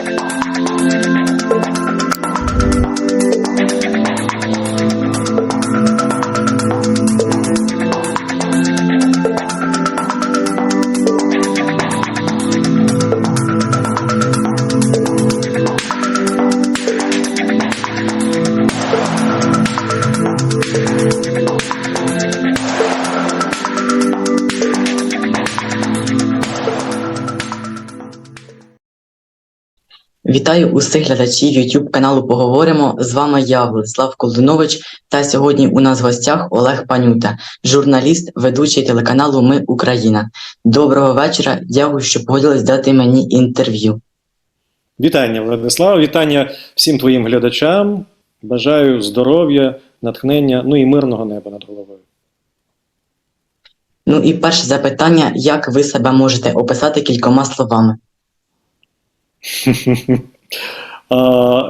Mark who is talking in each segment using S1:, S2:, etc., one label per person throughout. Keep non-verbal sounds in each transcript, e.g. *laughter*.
S1: Thank you. Вітаю усіх глядачів YouTube каналу Поговоримо. З вами я, Владислав Колдунович, та сьогодні у нас в гостях Олег Панюта, журналіст, ведучий телеканалу Ми Україна. Доброго вечора. Дякую, що погодились дати мені інтерв'ю.
S2: Вітання, Владислав, вітання всім твоїм глядачам. Бажаю здоров'я, натхнення, ну і мирного неба над головою.
S1: Ну і перше запитання: як ви себе можете описати кількома словами? *laughs*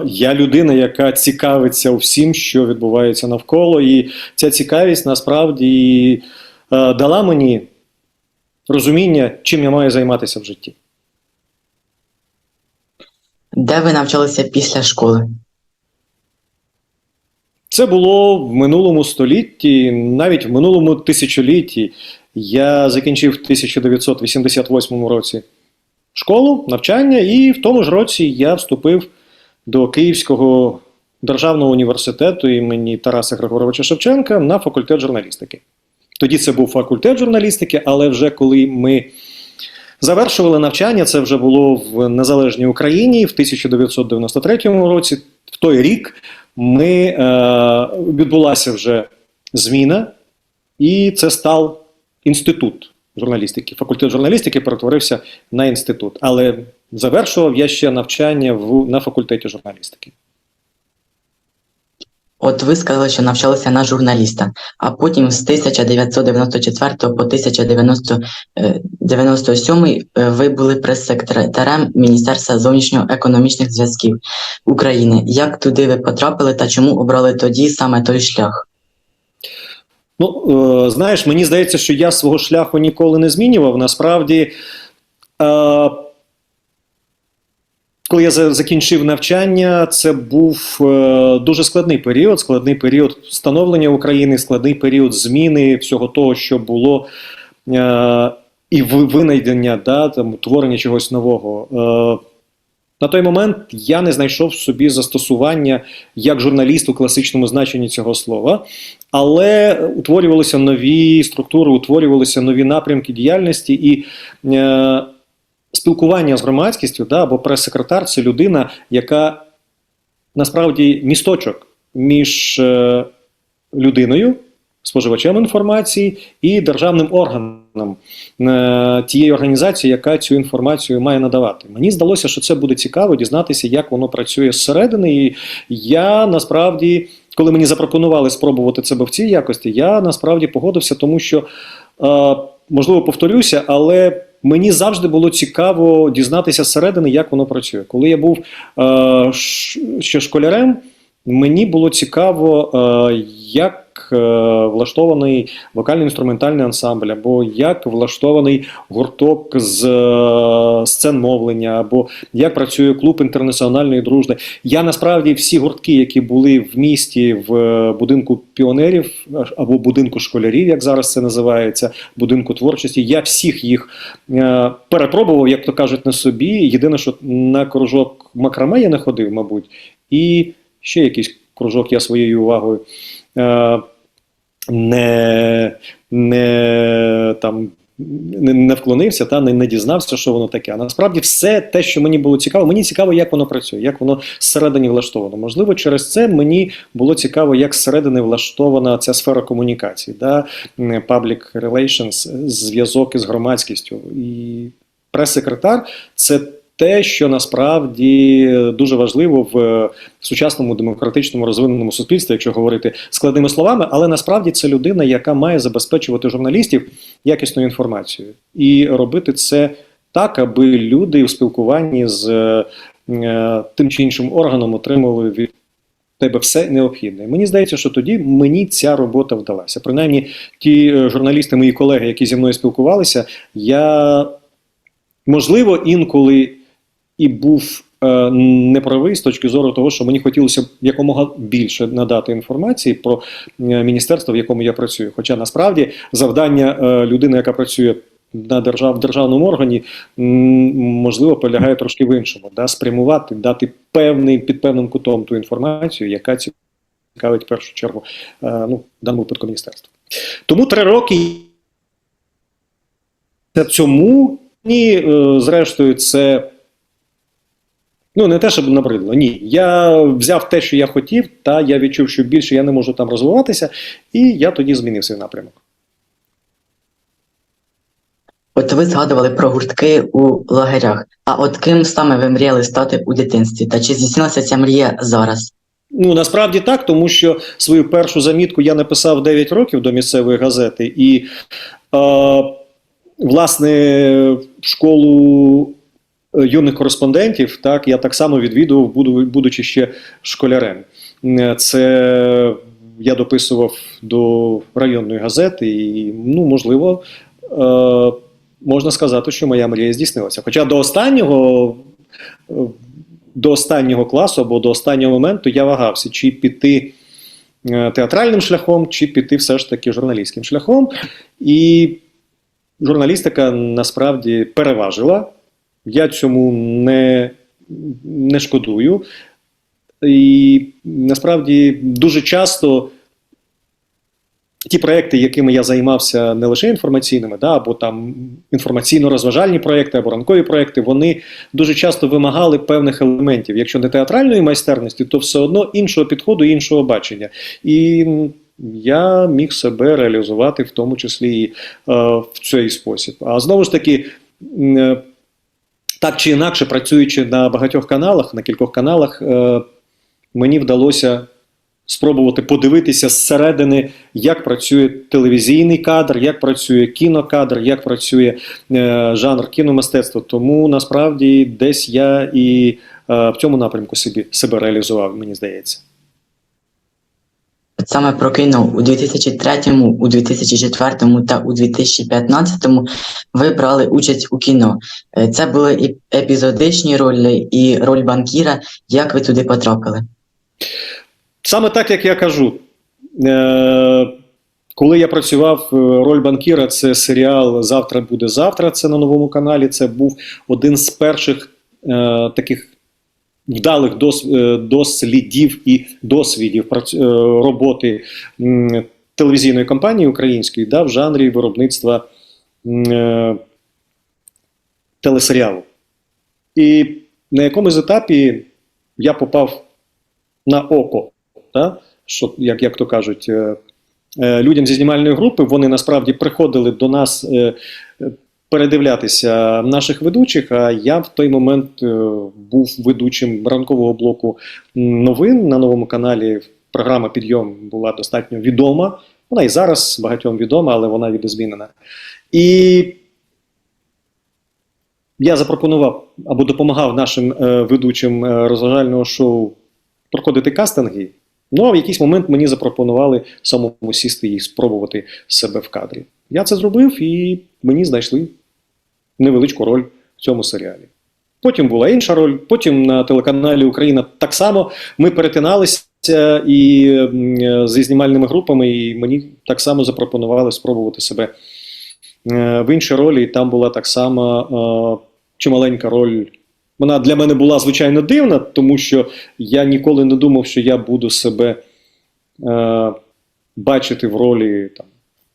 S2: Я людина, яка цікавиться всім, що відбувається навколо, і ця цікавість насправді е, дала мені розуміння, чим я маю займатися в житті.
S1: Де ви навчалися після школи?
S2: Це було в минулому столітті, навіть в минулому тисячолітті. Я закінчив в 1988 році школу, навчання, і в тому ж році я вступив до Київського державного університету імені Тараса Григоровича Шевченка на факультет журналістики. Тоді це був факультет журналістики, але вже коли ми завершували навчання, це вже було в незалежній Україні в 1993 році. В той рік ми е, відбулася вже зміна, і це став інститут журналістики. Факультет журналістики перетворився на інститут. Але завершував я ще навчання в, на факультеті журналістики.
S1: От ви сказали, що навчалися на журналіста, а потім з 1994 по 1997 е, ви були прес-секретарем Міністерства зовнішньоекономічних зв'язків України. Як туди ви потрапили та чому обрали тоді саме той шлях?
S2: Ну, е, знаєш, мені здається, що я свого шляху ніколи не змінював. Насправді, е, коли я закінчив навчання, це був е, дуже складний період, складний період становлення України, складний період зміни всього того, що було, е, і винайдення, да, там, творення чогось нового. Е, на той момент я не знайшов собі застосування як журналіст у класичному значенні цього слова, але утворювалися нові структури, утворювалися нові напрямки діяльності і е, спілкування з громадськістю да, або прес-секретар це людина, яка насправді місточок між е, людиною, споживачем інформації і державним органом е, тієї організації, яка цю інформацію має надавати. Мені здалося, що це буде цікаво дізнатися, як воно працює зсередини. І я насправді, коли мені запропонували спробувати себе в цій якості, я насправді погодився, тому що, е, можливо, повторюся, але. Мені завжди було цікаво дізнатися зсередини, як воно працює. Коли я був е, ще школярем, мені було цікаво, е, як е, влаштований вокально-інструментальний ансамбль, або як влаштований гурток з е, сцен мовлення, або як працює клуб інтернаціональної дружби. Я насправді всі гуртки, які були в місті в е, будинку піонерів або будинку школярів, як зараз це називається, будинку творчості, я всіх їх перепробував, як то кажуть, на собі. Єдине, що на кружок макраме я не ходив, мабуть, і ще якийсь кружок я своєю увагою. Е, не, не там. Не, вклонився та не, не дізнався, що воно таке. А насправді все те, що мені було цікаво, мені цікаво, як воно працює, як воно зсередині влаштовано. Можливо, через це мені було цікаво, як зсередини влаштована ця сфера комунікації, да? public relations, зв'язок із громадськістю. І прес-секретар це те, що насправді дуже важливо в сучасному демократичному розвиненому суспільстві, якщо говорити складними словами, але насправді це людина, яка має забезпечувати журналістів якісною інформацією і робити це так, аби люди у спілкуванні з е, тим чи іншим органом отримували від тебе все необхідне. Мені здається, що тоді мені ця робота вдалася. Принаймні, ті е, журналісти, мої колеги, які зі мною спілкувалися, я можливо інколи і був е, неправий з точки зору того, що мені хотілося б якомога більше надати інформації про е, міністерство, в якому я працюю. Хоча насправді завдання е, людини, яка працює на держав, державному органі, можливо, полягає трошки в іншому, да, спрямувати, дати певний під певним кутом ту інформацію, яка цікавить в першу чергу е, ну, в даному випадку міністерство. Тому три роки цьому ні, е, зрештою, це. Ну, не те, щоб набридло. Ні. Я взяв те, що я хотів, та я відчув, що більше я не можу там розвиватися, і я тоді змінив свій напрямок.
S1: От ви згадували про гуртки у лагерях. А от ким саме ви мріяли стати у дитинстві? Та чи здійснилася ця мрія зараз?
S2: Ну, насправді так, тому що свою першу замітку я написав 9 років до місцевої газети, і, е, власне, школу юних кореспондентів так, я так само відвідував, буду- будучи ще школярем. Е, Це я дописував до районної газети, і, ну, можливо, е, можна сказати, що моя мрія здійснилася. Хоча до останнього. е, до останнього класу або до останнього моменту я вагався, чи піти е, театральним шляхом, чи піти все ж таки журналістським шляхом. І журналістика насправді переважила. Я цьому не, не шкодую. І насправді дуже часто ті проекти, якими я займався, не лише інформаційними, да, або там інформаційно-розважальні проекти, або ранкові проекти, вони дуже часто вимагали певних елементів. Якщо не театральної майстерності, то все одно іншого підходу, іншого бачення. І я міг себе реалізувати в тому числі і е, в цей спосіб. А знову ж таки. е, Так чи інакше, працюючи на багатьох каналах, на кількох каналах, е, мені вдалося спробувати подивитися зсередини, як працює телевізійний кадр, як працює кінокадр, як працює е, жанр кіномистецтва. Тому насправді десь я і е, в цьому напрямку собі себе реалізував, мені здається.
S1: Саме про кіно у 2003, у 2004 та у 2015 ви брали участь у кіно. Е, Це були і епізодичні ролі, і роль банкіра. Як ви туди потрапили?
S2: Саме так, як я кажу. Е, коли я працював, е, роль банкіра, це серіал Завтра буде завтра. Це на новому каналі. Це був один з перших е, таких вдалих е, дослідів і досвідів е, роботи телевізійної компанії української да, в жанрі виробництва е, телесеріалу. І на якомусь етапі я попав на око. Та? Що, як, як то кажуть, людям зі знімальної групи вони насправді приходили до нас передивлятися наших ведучих. А я в той момент е, був ведучим ранкового блоку новин на новому каналі. Програма Підйом була достатньо відома. Вона і зараз багатьом відома, але вона відозмінена. І я запропонував або допомагав нашим е, ведучим е, розважального шоу проходити кастинги. Ну а в якийсь момент мені запропонували самому сісти і спробувати себе в кадрі. Я це зробив, і мені знайшли невеличку роль в цьому серіалі. Потім була інша роль, потім на телеканалі Україна так само ми перетиналися і зі знімальними групами, і мені так само запропонували спробувати себе е, в іншій ролі. І там була так само е, чималенька роль. Вона для мене була звичайно дивна, тому що я ніколи не думав, що я буду себе е, бачити в ролі там,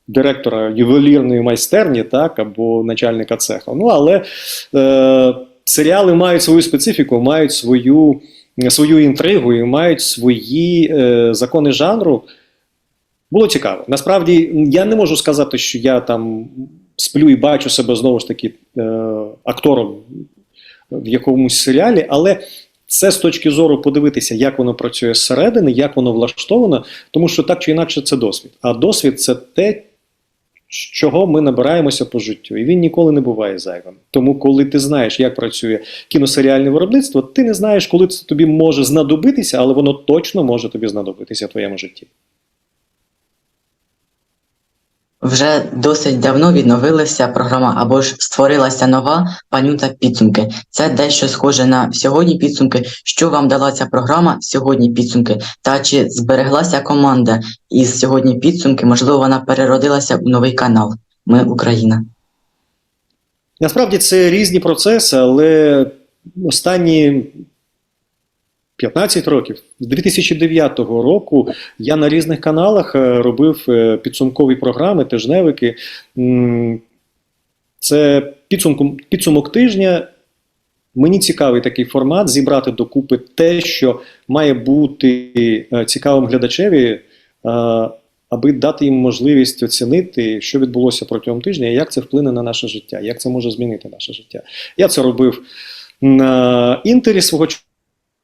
S2: директора ювелірної майстерні, так, або начальника цеха. Ну, але е, серіали мають свою специфіку, мають свою, свою інтригу і мають свої е, закони жанру. Було цікаво. Насправді, я не можу сказати, що я там сплю і бачу себе знову ж таки е, актором в якомусь серіалі, але це з точки зору подивитися, як воно працює зсередини, як воно влаштовано, тому що так чи інакше це досвід. А досвід це те, чого ми набираємося по життю, і він ніколи не буває зайвим. Тому, коли ти знаєш, як працює кіносеріальне виробництво, ти не знаєш, коли це тобі може знадобитися, але воно точно може тобі знадобитися в твоєму житті.
S1: Вже досить давно відновилася програма або ж створилася нова панюта підсумки. Це дещо схоже на сьогодні підсумки. Що вам дала ця програма сьогодні підсумки? Та чи збереглася команда із сьогодні підсумки? Можливо, вона переродилася у новий канал. Ми Україна.
S2: Насправді це різні процеси, але останні 15 років, з 2009 року, я на різних каналах е, робив е, підсумкові програми, тижневики. Це підсумку, підсумок тижня. Мені цікавий такий формат зібрати докупи те, що має бути е, цікавим глядачеві, аби дати їм можливість оцінити, що відбулося протягом тижня, і як це вплине на наше життя, як це може змінити наше життя. Я це робив на інтері свого ч-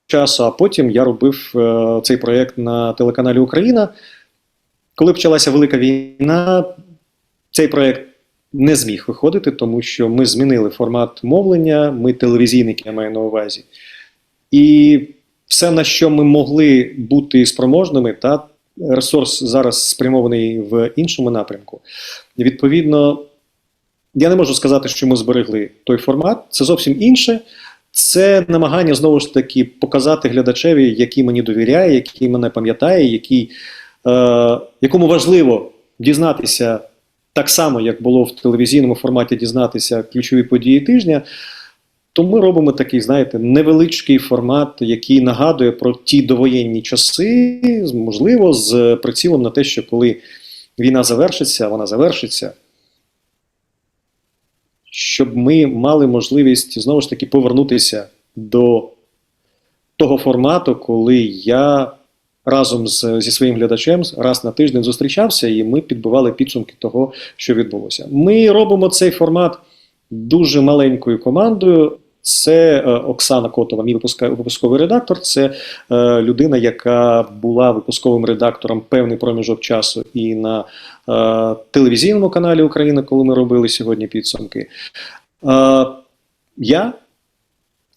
S2: часу, а потім я робив е, цей проєкт на телеканалі Україна. Коли почалася велика війна, цей проєкт не зміг виходити, тому що ми змінили формат мовлення, ми телевізійники, я маю на увазі. І все, на що ми могли бути спроможними, та ресурс зараз спрямований в іншому напрямку. Відповідно, я не можу сказати, що ми зберегли той формат. Це зовсім інше. Це намагання знову ж таки показати глядачеві, який мені довіряє, який мене пам'ятає, який, е, якому важливо дізнатися так само, як було в телевізійному форматі дізнатися ключові події тижня. То ми робимо такий, знаєте, невеличкий формат, який нагадує про ті довоєнні часи, можливо, з прицілом на те, що коли війна завершиться, вона завершиться, щоб ми мали можливість знову ж таки повернутися до того формату, коли я разом з, зі своїм глядачем раз на тиждень зустрічався, і ми підбивали підсумки того, що відбулося. Ми робимо цей формат дуже маленькою командою. Це е, Оксана Котова, мій випусковий редактор. Це е, людина, яка була випусковим редактором певний проміжок часу і на е, телевізійному каналі Україна, коли ми робили сьогодні підсумки. Я,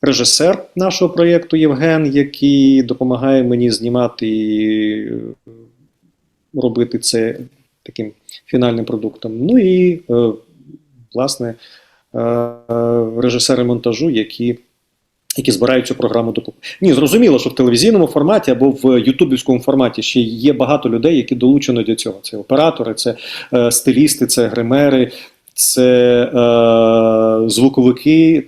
S2: режисер нашого проєкту Євген, який допомагає мені знімати і робити це таким фінальним продуктом. Ну і, власне, режисери монтажу, які, які збирають цю програму докупи. Ні, зрозуміло, що в телевізійному форматі або в ютубівському форматі ще є багато людей, які долучені до цього. Це оператори, це е, стилісти, це гримери, це е, звуковики.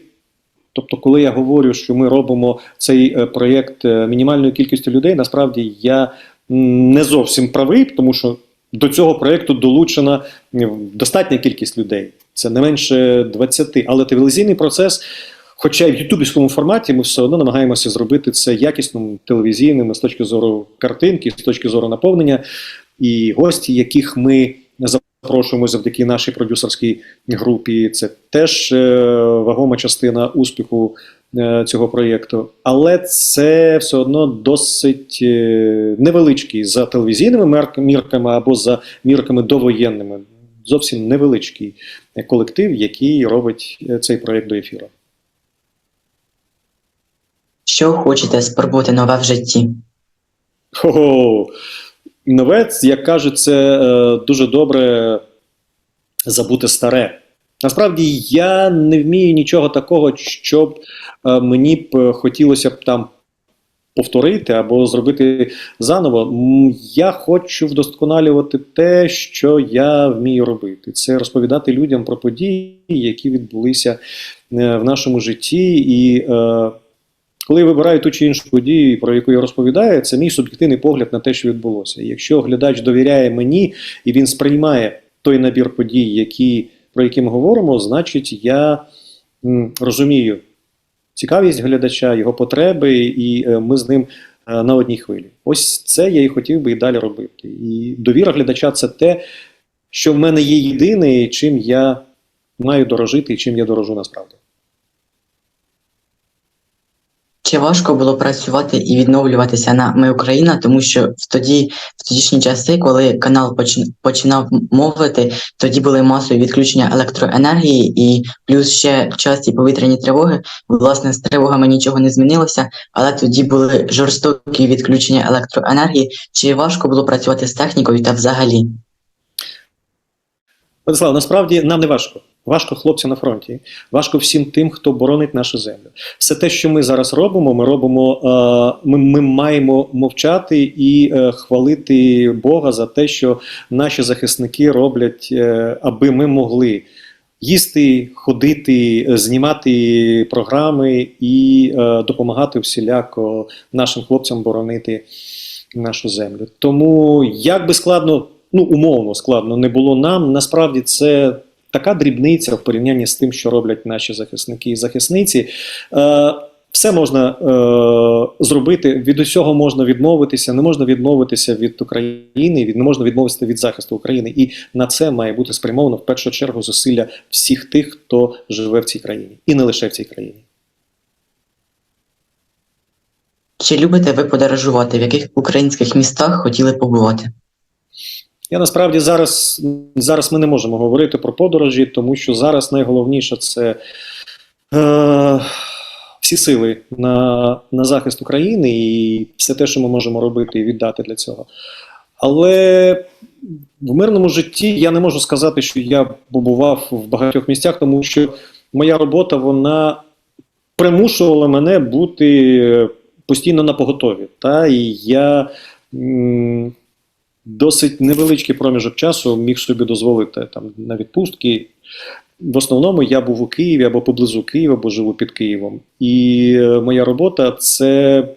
S2: Тобто, коли я говорю, що ми робимо цей е, проєкт е, мінімальною кількістю людей, насправді я не зовсім правий, тому що до цього проєкту долучена достатня кількість людей. Це не менше 20. Але телевізійний процес, хоча й в ютубівському форматі, ми все одно намагаємося зробити це якісним телевізійним з точки зору картинки, з точки зору наповнення, і гості, яких ми запрошуємо завдяки нашій продюсерській групі. Це теж е, вагома частина успіху е, цього проєкту. Але це все одно досить е, невеличкий за телевізійними мірками або за мірками довоєнними. Зовсім невеличкий колектив, який робить цей проєкт до ефіру.
S1: Що хочете спробувати нове в житті?
S2: Хо-хо! Нове, як кажуть, це е, дуже добре забути старе. Насправді я не вмію нічого такого, щоб е, мені б е, хотілося б там повторити або зробити заново. Я хочу вдосконалювати те, що я вмію робити. Це розповідати людям про події, які відбулися е, в нашому житті. І е, коли я вибираю ту чи іншу подію, про яку я розповідаю, це мій суб'єктивний погляд на те, що відбулося. Якщо глядач довіряє мені і він сприймає той набір подій, які, про які ми говоримо, значить я розумію цікавість глядача, його потреби, і е, ми з ним е, на одній хвилі. Ось це я і хотів би і далі робити. І довіра глядача це те, що в мене є єдине, чим я маю дорожити, і чим я дорожу насправді.
S1: Чи важко було працювати і відновлюватися на Ми Україна, тому що в тоді, в тодішні часи, коли канал починав мовити, тоді були масові відключення електроенергії і плюс ще часті повітряні тривоги. Власне, з тривогами нічого не змінилося, але тоді були жорстокі відключення електроенергії. Чи важко було працювати з технікою та взагалі?
S2: Владислав, насправді нам не важко. Важко хлопцям на фронті, важко всім тим, хто боронить нашу землю. Все те, що ми зараз робимо, ми робимо. е, Ми, ми маємо мовчати і е, хвалити Бога за те, що наші захисники роблять, е, аби ми могли їсти, ходити, знімати програми і допомагати всіляко нашим хлопцям боронити нашу землю. Тому як би складно, ну умовно складно не було нам, насправді це така дрібниця в порівнянні з тим, що роблять наші захисники і захисниці. Е, все можна е, зробити, від усього можна відмовитися, не можна відмовитися від України, від, не можна відмовитися від захисту України. І на це має бути спрямовано в першу чергу зусилля всіх тих, хто живе в цій країні, і не лише в цій країні.
S1: Чи любите ви подорожувати? В яких українських містах хотіли побувати?
S2: Я насправді зараз, зараз ми не можемо говорити про подорожі, тому що зараз найголовніше це е, всі сили на, на захист України і все те, що ми можемо робити і віддати для цього. Але в мирному житті я не можу сказати, що я побував в багатьох місцях, тому що моя робота вона примушувала мене бути постійно на поготові. Та? І я м, досить невеличкий проміжок часу міг собі дозволити там, на відпустки. В основному я був у Києві або поблизу Києва, бо живу під Києвом. І е, моя робота це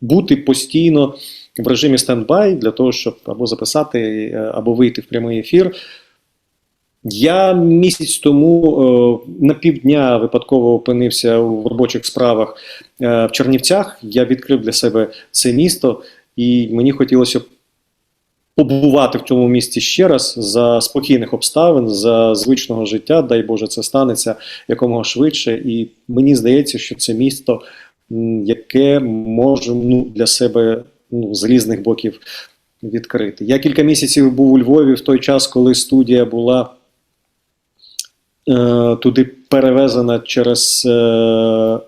S2: бути постійно в режимі стендбай для того, щоб або записати, е, або вийти в прямий ефір. Я місяць тому е, на півдня випадково опинився в робочих справах в Чернівцях. Я відкрив для себе це місто, і мені хотілося побувати в цьому місті ще раз за спокійних обставин, за звичного життя. Дай Боже, це станеться якомога швидше. І мені здається, що це місто, яке може ну, для себе ну, з різних боків відкрити. Я кілька місяців був у Львові в той час, коли студія була е, туди перевезена через е,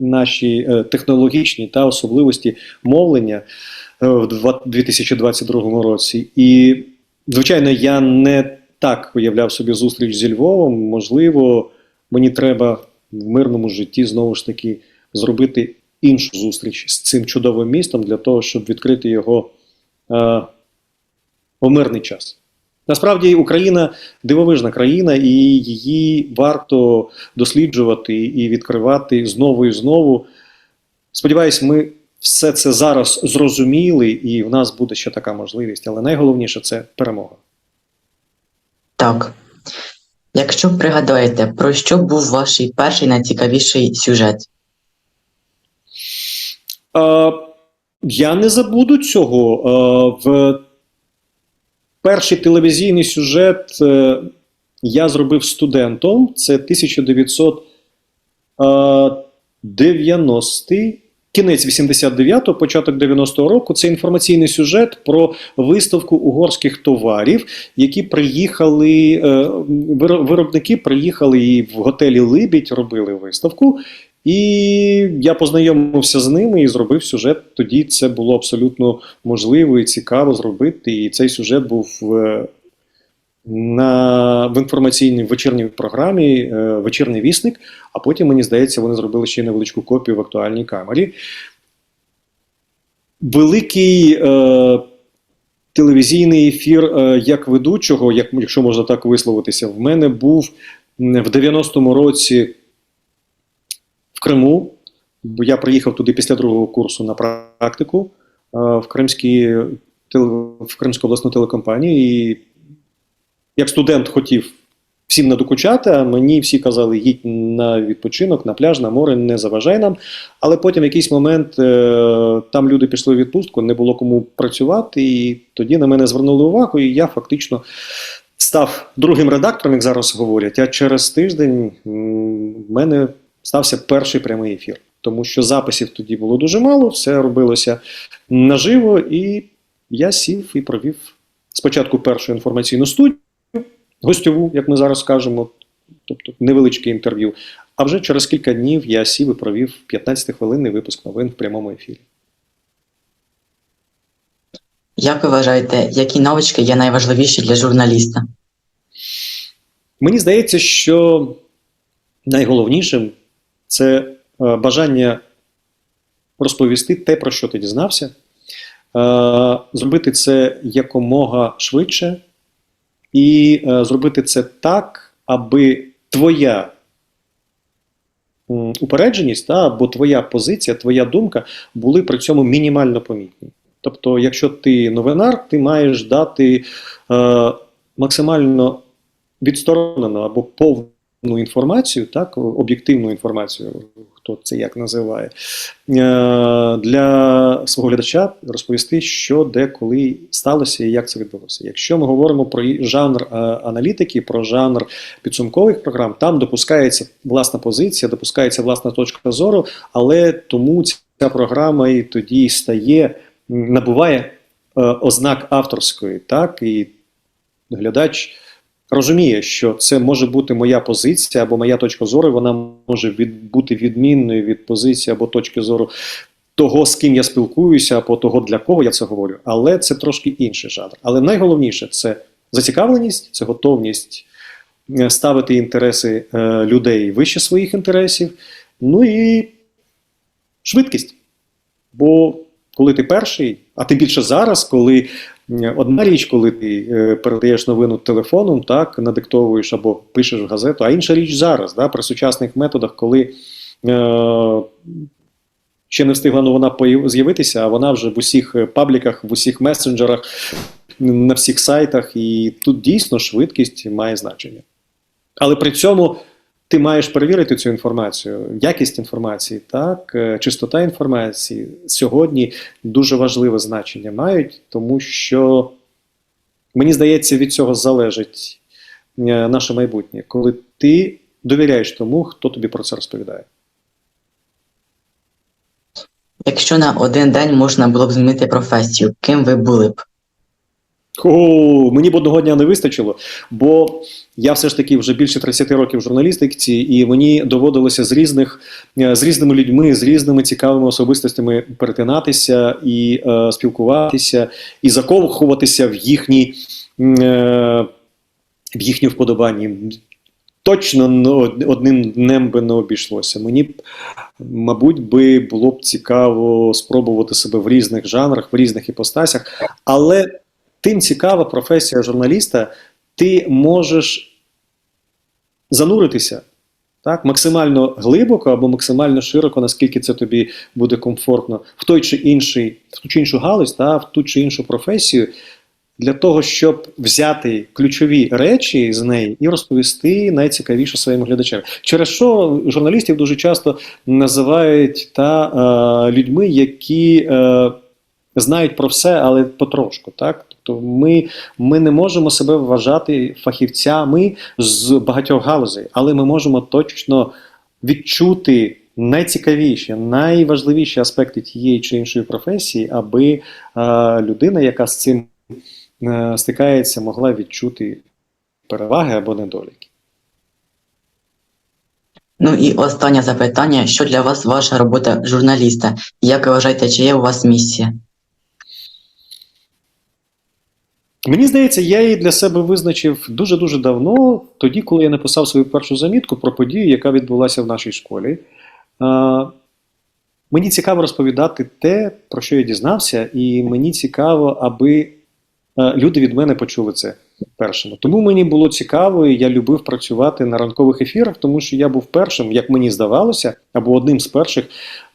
S2: наші е, технологічні та особливості мовлення в 2022 році. І, звичайно, я не так уявляв собі зустріч зі Львовом. Можливо, мені треба в мирному житті знову ж таки зробити іншу зустріч з цим чудовим містом для того, щоб відкрити його е, у мирний час. Насправді Україна дивовижна країна, і її варто досліджувати і відкривати знову і знову. Сподіваюсь, ми все це зараз зрозуміли, і в нас буде ще така можливість. Але найголовніше це перемога.
S1: Так. Якщо пригадаєте, про що був ваш перший найцікавіший сюжет?
S2: Е, я не забуду цього. Е, в перший телевізійний сюжет е, я зробив студентом. Це 1990 кінець 89-го, початок 90-го року. Це інформаційний сюжет про виставку угорських товарів, які приїхали, е, виробники приїхали і в готелі Либідь робили виставку. І я познайомився з ними і зробив сюжет. Тоді це було абсолютно можливо і цікаво зробити. І цей сюжет був е, на, в інформаційній вечірній програмі е, Вечірній вісник, а потім, мені здається, вони зробили ще невеличку копію в актуальній камері. Великий е, телевізійний ефір е, як ведучого, як, якщо можна так висловитися, в мене був в 90-му році в Криму, бо я приїхав туди після другого курсу на практику е, в, Кримській, в Кримську обласну телекомпанію. І як студент хотів всім надокучати, а мені всі казали, їдь на відпочинок, на пляж, на море, не заважай нам. Але потім в якийсь момент е, там люди пішли в відпустку, не було кому працювати, і тоді на мене звернули увагу, і я фактично став другим редактором, як зараз говорять. А через тиждень в мене стався перший прямий ефір. Тому що записів тоді було дуже мало, все робилося наживо, і я сів і провів спочатку першу інформаційну студію, гостьову, як ми зараз кажемо, тобто невеличке інтерв'ю. А вже через кілька днів я сів і провів 15-хвилинний випуск новин в прямому ефірі.
S1: Як ви вважаєте, які навички є найважливіші для журналіста?
S2: Мені здається, що найголовнішим це е, бажання розповісти те, про що ти дізнався, е, зробити це якомога швидше, і е, зробити це так, аби твоя упередженість та, або твоя позиція, твоя думка були при цьому мінімально помітні. Тобто, якщо ти новинар, ти маєш дати е, максимально відсторонену або повну інформацію, так, об'єктивну інформацію, хто це як називає, е, для свого глядача розповісти, що де, коли сталося і як це відбулося. Якщо ми говоримо про жанр е, аналітики, про жанр підсумкових програм, там допускається власна позиція, допускається власна точка зору, але тому ця програма і тоді стає, набуває е, ознак авторської, так, і глядач розуміє, що це може бути моя позиція або моя точка зору, вона може від, бути відмінною від позиції або точки зору того, з ким я спілкуюся, або того, для кого я це говорю. Але це трошки інший жанр. Але найголовніше це зацікавленість, це готовність е, ставити інтереси е, людей вище своїх інтересів, ну і швидкість. Бо коли ти перший, а тим більше зараз, коли одна річ, коли ти е, передаєш новину телефоном, так, надиктовуєш або пишеш в газету, а інша річ зараз, да, при сучасних методах, коли е, ще не встигла новина з'явитися, а вона вже в усіх е, пабліках, в усіх месенджерах, на всіх сайтах, і тут дійсно швидкість має значення. Але при цьому ти маєш перевірити цю інформацію, якість інформації, так, е, чистота інформації сьогодні дуже важливе значення мають, тому що мені здається, від цього залежить е, наше майбутнє, коли ти довіряєш тому, хто тобі про це розповідає.
S1: Якщо на один день можна було б змінити професію, ким ви були б?
S2: О, мені б одного дня не вистачило, бо я все ж таки вже більше 30 років журналістиці, і мені доводилося з різних е, з різними людьми, з різними цікавими особистостями перетинатися і е, спілкуватися, і закохуватися в їхні е, в їхні вподобання. Точно ну, одним днем би не обійшлося. Мені б, мабуть, би було б цікаво спробувати себе в різних жанрах, в різних іпостасях, але тим цікава професія журналіста, ти можеш зануритися так, максимально глибоко або максимально широко, наскільки це тобі буде комфортно, в той чи інший, в ту чи іншу галузь, та, в ту чи іншу професію, для того, щоб взяти ключові речі з неї і розповісти найцікавіше своїм глядачам. Через що журналістів дуже часто називають та, е, людьми, які. Е, знають про все, але потрошку. Так? Тобто ми, ми не можемо себе вважати фахівцями з багатьох галузей, але ми можемо точно відчути найцікавіші, найважливіші аспекти тієї чи іншої професії, аби е, людина, яка з цим е, стикається, могла відчути переваги або недоліки.
S1: Ну і останнє запитання: що для вас ваша робота журналіста? Як ви вважаєте, чи є у вас місія?
S2: Мені здається, я її для себе визначив дуже-дуже давно, тоді, коли я написав свою першу замітку про подію, яка відбулася в нашій школі. Мені цікаво розповідати те, про що я дізнався, і мені цікаво, аби люди від мене почули це першими. Тому мені було цікаво, і я любив працювати на ранкових ефірах, тому що я був першим, як мені здавалося, або одним з перших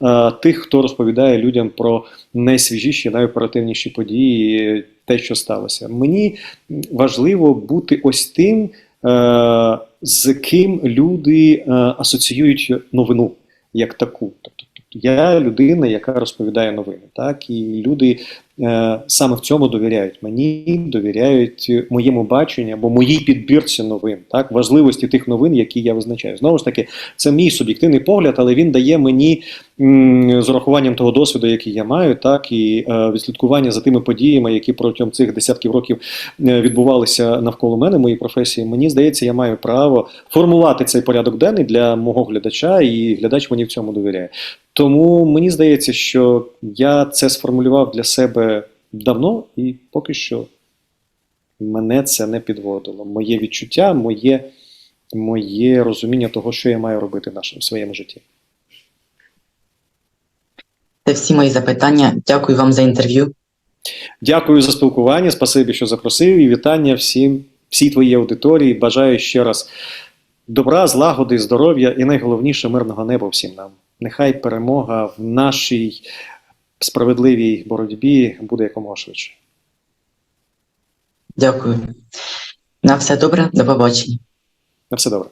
S2: е, тих, хто розповідає людям про найсвіжіші, найоперативніші події, те, що сталося. Мені важливо бути ось тим, е, з ким люди е, асоціюють новину як таку. Тобто я людина, яка розповідає новини, так і люди е, саме в цьому довіряють мені, довіряють моєму баченню або моїй підбірці новин, так важливості тих новин, які я визначаю. Знову ж таки, це мій суб'єктивний погляд, але він дає мені м, з урахуванням того досвіду, який я маю, так і е, відслідкування за тими подіями, які протягом цих десятків років е, відбувалися навколо мене, моїй професії. Мені здається, я маю право формувати цей порядок денний для мого глядача, і глядач мені в цьому довіряє. Тому мені здається, що я це сформулював для себе давно, і поки що мене це не підводило. Моє відчуття, моє моє розуміння того, що я маю робити в нашому в своєму житті.
S1: Це всі мої запитання. Дякую вам за інтерв'ю.
S2: Дякую за спілкування. Спасибі, що запросив, і вітання всім, всій твоїй аудиторії. Бажаю ще раз добра, злагоди, здоров'я і найголовніше мирного неба всім нам. Нехай перемога в нашій справедливій боротьбі буде якомога швидше.
S1: Дякую. На все добре, до побачення.
S2: На все добре.